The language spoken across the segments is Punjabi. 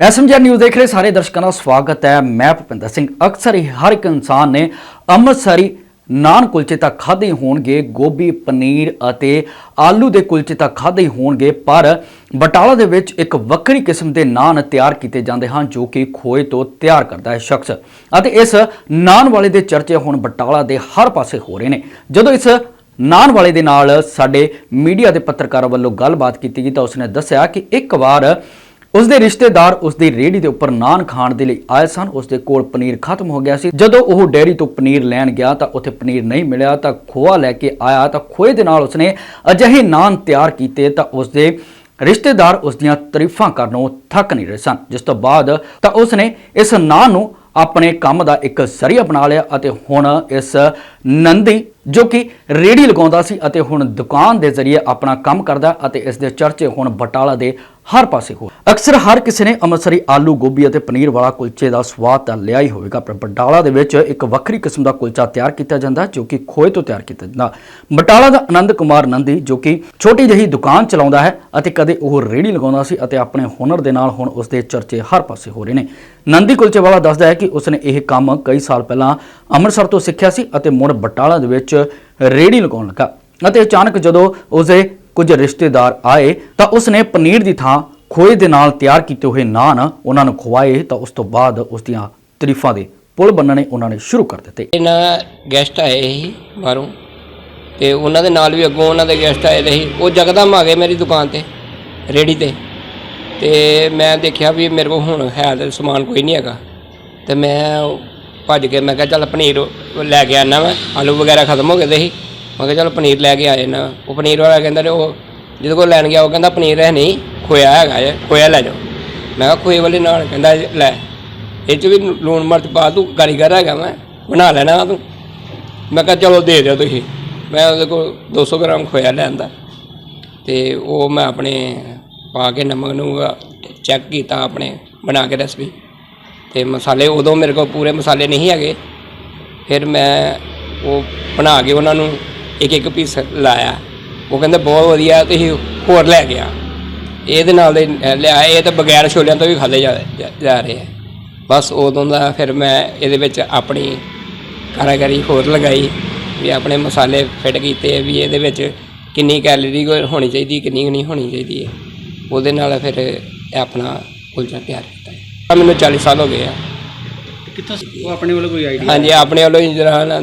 ਐਸਐਮਜੀ ਨਿਊਜ਼ ਦੇਖ ਰਹੇ ਸਾਰੇ ਦਰਸ਼ਕਾਂ ਦਾ ਸਵਾਗਤ ਹੈ। ਮੈਂ ਭੁਪਿੰਦਰ ਸਿੰਘ। ਅਕਸਰ ਹੀ ਹਰ ਇੱਕ ਇਨਸਾਨ ਨੇ ਅੰਮ੍ਰਿਤਸਰੀ ਨਾਨ ਕੁਲਚੇ ਤਾਂ ਖਾਦੇ ਹੀ ਹੋਣਗੇ, ਗੋਭੀ, ਪਨੀਰ ਅਤੇ ਆਲੂ ਦੇ ਕੁਲਚੇ ਤਾਂ ਖਾਦੇ ਹੀ ਹੋਣਗੇ, ਪਰ ਬਟਾਲਾ ਦੇ ਵਿੱਚ ਇੱਕ ਵੱਖਰੀ ਕਿਸਮ ਦੇ ਨਾਨ ਤਿਆਰ ਕੀਤੇ ਜਾਂਦੇ ਹਨ, ਜੋ ਕਿ ਖੋਏ ਤੋਂ ਤਿਆਰ ਕਰਦਾ ਹੈ ਸ਼ਖਸ। ਅਤੇ ਇਸ ਨਾਨ ਵਾਲੇ ਦੇ ਚਰਚੇ ਹੁਣ ਬਟਾਲਾ ਦੇ ਹਰ ਪਾਸੇ ਹੋ ਰਹੇ ਨੇ। ਜਦੋਂ ਇਸ ਨਾਨ ਵਾਲੇ ਦੇ ਨਾਲ ਸਾਡੇ ਮੀਡੀਆ ਦੇ ਪੱਤਰਕਾਰਾਂ ਵੱਲੋਂ ਗੱਲਬਾਤ ਕੀਤੀ ਗਈ ਤਾਂ ਉਸਨੇ ਦੱਸਿਆ ਕਿ ਇੱਕ ਵਾਰ ਉਸਦੇ ਰਿਸ਼ਤੇਦਾਰ ਉਸਦੀ ਰੇਹੜੀ ਦੇ ਉੱਪਰ ਨਾਨ ਖਾਣ ਦੇ ਲਈ ਆਏ ਸਨ। ਉਸਦੇ ਕੋਲ ਪਨੀਰ ਖਤਮ ਹੋ ਗਿਆ ਸੀ। ਜਦੋਂ ਉਹ ਡੈਰੀ ਤੋਂ ਪਨੀਰ ਲੈਣ ਗਿਆ ਤਾਂ ਉੱਥੇ ਪਨੀਰ ਨਹੀਂ ਮਿਲਿਆ, ਤਾਂ ਖੋਆ ਲੈ ਕੇ ਆਇਆ। ਤਾਂ ਖੋਏ ਦੇ ਨਾਲ ਉਸਨੇ ਅਜਿਹੇ ਨਾਨ ਤਿਆਰ ਕੀਤੇ ਤਾਂ ਉਸਦੇ ਰਿਸ਼ਤੇਦਾਰ ਉਸ ਦੀਆਂ ਤਾਰੀਫਾਂ ਕਰਨੋਂ ਥੱਕ ਨਹੀਂ ਰਹੇ ਸਨ। ਜਿਸ ਤੋਂ ਬਾਅਦ ਤਾਂ ਉਸਨੇ ਇਸ ਨਾਨ ਨੂੰ ਆਪਣੇ ਕੰਮ ਦਾ ਇੱਕ ਜ਼ਰੀਆ ਬਣਾ ਲਿਆ ਅਤੇ ਹੁਣ ਇਸ ਨੰਦੀ ਜੋ ਕਿ ਰੇੜੀ ਲਗਾਉਂਦਾ ਸੀ ਅਤੇ ਹੁਣ ਦੁਕਾਨ ਦੇ ਜ਼ਰੀਏ ਆਪਣਾ ਕੰਮ ਕਰਦਾ ਅਤੇ ਇਸ ਦੇ ਚਰਚੇ ਹੁਣ ਬਟਾਲਾ ਦੇ ਹਰ ਪਾਸੇ ਹੋ ਅਕਸਰ ਹਰ ਕਿਸੇ ਨੇ ਅੰਮ੍ਰਿਤਸਰੀ ਆਲੂ, ਗੋਭੀ ਅਤੇ ਪਨੀਰ ਵਾਲਾ ਕੁਲਚੇ ਦਾ ਸਵਾਦ ਤਾਂ ਲਿਆ ਹੀ ਹੋਵੇਗਾ, ਪਰ ਬਟਾਲਾ ਦੇ ਵਿੱਚ ਇੱਕ ਵੱਖਰੀ ਕਿਸਮ ਦਾ ਕੁਲਚਾ ਤਿਆਰ ਕੀਤਾ ਜਾਂਦਾ, ਜੋ ਕਿ ਖੋਏ ਤੋਂ ਤਿਆਰ ਕੀਤਾ ਜਾਂਦਾ। ਬਟਾਲਾ ਦਾ ਆਨੰਦ ਕੁਮਾਰ ਨੰਦੀ, ਜੋ ਕਿ ਛੋਟੀ ਜਿਹੀ ਦੁਕਾਨ ਚਲਾਉਂਦਾ ਹੈ ਅਤੇ ਕਦੇ ਉਹ ਰੇੜੀ ਲਗਾਉਂਦਾ ਸੀ ਅਤੇ ਆਪਣੇ ਹੁਨਰ ਦੇ ਨਾਲ ਹੁਣ ਉਸ ਦੇ ਚਰਚੇ ਹਰ ਪਾਸੇ ਹੋ ਰਹੇ ਨੇ। ਨੰਦੀ ਕੁਲਚੇ ਵਾਲਾ ਦੱਸਦਾ ਹੈ ਕਿ ਉਸਨੇ ਇਹ ਕੰਮ ਕਈ ਸਾਲ ਪਹਿਲਾਂ ਅੰਮ੍ਰਿਤਸਰ ਤੋਂ ਸਿੱਖਿਆ ਸੀ ਅਤੇ ਮੁੜ ਬਟਾਲਾ ਦੇ ਵਿੱਚ ਰੇੜੀ ਲਗਾਉਣ ਲੱਗਾ ਅਤੇ ਅਚਾਨਕ ਜਦੋਂ ਉਸਦੇ ਕੁਝ ਰਿਸ਼ਤੇਦਾਰ ਆਏ ਤਾਂ ਉਸਨੇ ਪਨੀਰ ਦੀ ਥਾਂ ਖੋਏ ਦੇ ਨਾਲ ਤਿਆਰ ਕੀਤੇ ਹੋਏ ਨਾਨ ਉਹਨਾਂ ਨੂੰ ਖਵਾਏ ਤਾਂ ਉਸ ਤੋਂ ਬਾਅਦ ਉਸ ਦੀਆਂ ਤਾਰੀਫਾਂ ਦੇ ਪੁਲ ਬੰਨਣੇ ਉਹਨਾਂ ਨੇ ਸ਼ੁਰੂ ਕਰ ਦਿੱਤੇ। ਇਹਨਾਂ ਗੈਸਟ ਆਏ ਸੀ ਬਾਹਰੋਂ ਤੇ ਉਹਨਾਂ ਦੇ ਨਾਲ ਵੀ ਅੱਗੋਂ ਉਹਨਾਂ ਦੇ ਗੈਸਟ ਆਏ ਦੇ ਸੀ। ਉਹ ਜਗਦਮ ਆ ਗਏ ਮੇਰੀ ਦੁਕਾਨ ਤੇ, ਰੇੜੀ ਤੇ। ਤੇ ਮੈਂ ਦੇਖਿਆ ਵੀ ਮੇਰੇ ਕੋਲ ਹੁਣ ਹੈ ਤੇ ਸਮਾਨ ਕੋਈ ਨਹੀਂ ਹੈਗਾ। ਤੇ ਮੈਂ ਭੱਜ ਕੇ ਮੈਂ ਕਿਹਾ ਚੱਲ ਪਨੀਰ ਲੈ ਕੇ ਆਣਾ ਮੈਂ ਆਲੂ ਵਗੈਰਾ ਖਤਮ ਹੋ ਗਏ ਦੇ ਸੀ ਮੈਂ ਕਿਹਾ ਚੱਲ ਪਨੀਰ ਲੈ ਕੇ ਆਏ ਨਾ ਉਹ ਪਨੀਰ ਵਾਲਾ ਕਹਿੰਦਾ ਨੇ ਉਹ ਜਿਹਦੇ ਕੋਲ ਲੈਣ ਗਿਆ, ਉਹ ਕਹਿੰਦਾ ਪਨੀਰ ਹੈ ਨਹੀਂ, ਖੋਇਆ ਹੈਗਾ ਜੇ, ਖੋਇਆ ਲੈ ਜਾਓ। ਮੈਂ ਕਿਹਾ ਖੋਏ ਵਾਲੇ ਨਾਲ ਕਹਿੰਦਾ ਲੈ, ਇਹ ਚ ਵੀ ਲੂਣ ਮਿਰਚ ਪਾ ਤੂੰ, ਕਾਰੀਗਰ ਹੈਗਾ ਮੈਂ ਬਣਾ ਲੈਣਾ ਤੂੰ। ਮੈਂ ਕਿਹਾ ਚਲੋ ਦੇ ਦਿਓ ਤੁਸੀਂ। ਮੈਂ ਉਹਦੇ ਕੋਲ 200 ਗ੍ਰਾਮ ਖੋਇਆ ਲਿਆਂਦਾ ਤੇ ਉਹ ਮੈਂ ਆਪਣੇ ਪਾ ਕੇ ਨਮਕ ਨੂੰ ਚੈੱਕ ਕੀਤਾ ਆਪਣੇ, ਬਣਾ ਕੇ ਰੈਸਪੀ ਤੇ ਮਸਾਲੇ ਉਦੋਂ ਮੇਰੇ ਕੋਲ ਪੂਰੇ ਮਸਾਲੇ ਨਹੀਂ ਹੈਗੇ। ਫਿਰ ਮੈਂ ਉਹ ਬਣਾ ਕੇ ਉਹਨਾਂ ਨੂੰ ਇੱਕ ਇੱਕ ਪੀਸ ਲਾਇਆ। ਉਹ ਕਹਿੰਦੇ, ਬਹੁਤ ਵਧੀਆ, ਤੁਸੀਂ ਹੋਰ ਲੈ ਗਿਆ ਇਹਦੇ ਨਾਲ ਦੇ ਲਿਆ, ਇਹ ਤਾਂ ਬਗੈਰ ਛੋਲਿਆਂ ਤੋਂ ਵੀ ਖਾਦੇ ਜਾ, ਜਾ- ਰਹੇ ਆ। ਬਸ ਉਦੋਂ ਦਾ ਫਿਰ ਮੈਂ ਇਹਦੇ ਵਿੱਚ ਆਪਣੀ ਕਾਰਾਗਰੀ ਹੋਰ ਲਗਾਈ ਵੀ ਆਪਣੇ ਮਸਾਲੇ ਫਿੱਟ ਕੀਤੇ ਵੀ ਇਹਦੇ ਵਿੱਚ ਕਿੰਨੀ ਕੈਲਰੀ ਹੋਣੀ ਚਾਹੀਦੀ, ਕਿੰਨੀ ਕੁ ਨਹੀਂ ਹੋਣੀ ਚਾਹੀਦੀ। ਹੈ ਉਹਦੇ ਨਾਲ ਫਿਰ ਆਪਣਾ ਕੁਲਚਾ ਤਿਆਰ ਮੈਨੂੰ 40 ਸਾਲ ਹੋ ਗਏ ਆ। ਕਿੱਥੋਂ ਉਹ ਆਪਣੇ ਵੱਲੋਂ ਕੋਈ ਆਈਡੀਆ ਹਾਂਜੀ ਆਪਣੇ ਵੱਲੋਂ ਹੀ ਜਿਹੜਾ ਨਾ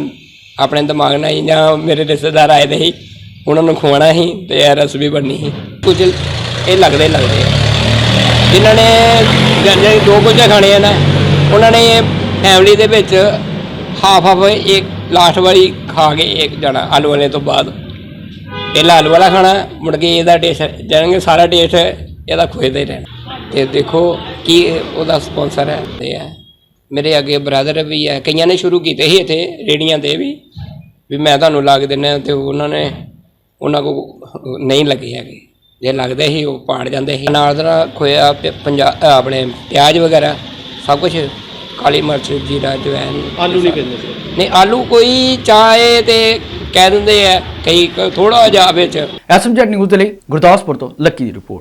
ਆਪਣੇ ਦਿਮਾਗ ਨਾਲ ਹੀ ਜਾਂ ਮੇਰੇ ਰਿਸ਼ਤੇਦਾਰ ਆਏ ਦੇ ਸੀ ਉਹਨਾਂ ਨੂੰ ਖਵਾਉਣਾ ਸੀ ਤੇ ਇਹ ਰਸਮੀ ਬਣਨੀ ਸੀ। ਕੁਝ ਇਹ ਲੱਗਦੇ ਲੱਗਦੇ ਆ। ਜਿਨ੍ਹਾਂ ਨੇ ਜਿਹੜੇ ਦੋ ਕੁਲਚੇ ਖਾਣੇ ਆ ਨਾ ਉਹਨਾਂ ਨੇ ਫੈਮਿਲੀ ਦੇ ਵਿੱਚ ਹਾਫ ਹਾਫ ਇੱਕ ਲਾਸਟ ਵਾਲੀ ਖਾ ਕੇ ਇੱਕ ਜਾਣਾ ਆਲੂ ਵਾਲੇ ਤੋਂ ਬਾਅਦ। ਪਹਿਲਾਂ ਆਲੂ ਵਾਲਾ ਖਾਣਾ ਮੁੜ ਕੇ ਇਹਦਾ ਟੇਸਟ ਜਾਣਗੇ ਸਾਰਾ ਟੇਸਟ ਇਹਦਾ ਖੋਏ ਦਾ ਹੀ ਰਹਿਣਾ। ਤੇ ਦੇਖੋ ਕੀ ਉਹਦਾ ਸਪਾਂਸਰ ਹੈ ਤੇ ਹੈ। ਮੇਰੇ ਅੱਗੇ ਬ੍ਰਦਰ ਵੀ ਹੈ। ਕਈਆਂ ਨੇ ਸ਼ੁਰੂ ਕੀਤੇ ਸੀ ਇੱਥੇ ਰੇੜੀਆਂ ਤੇ ਵੀ। ਵੀ ਮੈਂ ਤੁਹਾਨੂੰ ਲਾ ਕੇ ਦਿੰਦਾ ਤੇ ਉਹਨਾਂ ਨੇ ਉਹਨਾਂ ਕੋ ਨਹੀਂ ਲੱਗੇ ਹੈਗੇ। ਜੇ ਲੱਗਦੇ ਸੀ ਉਹ ਪਾੜ ਜਾਂਦੇ ਸੀ। ਨਾਲ ਦਾ ਖੋਇਆ ਪੰਜਾਬ ਆਪਣੇ ਪਿਆਜ਼ ਵਗੈਰਾ ਸਭ ਕੁਝ ਕਾਲੀ ਮਿਰਚ ਜੀਰਾ ਜਵੈਨ ਆਲੂ ਨਹੀਂ ਪੈਂਦੇ ਸੀ। ਨਹੀਂ ਆਲੂ ਕੋਈ ਚਾਹੇ ਤੇ ਕਹਿ ਦਿੰਦੇ ਆ ਕਈ ਥੋੜਾ ਜਿਹਾ ਵਿੱਚ। ਐਸਐਮਜੀ ਨਿਊਜ਼ ਦੇ ਲਈ ਗੁਰਦਾਸਪੁਰ ਤੋਂ ਲੱਕੀ ਦੀ ਰਿਪੋਰਟ।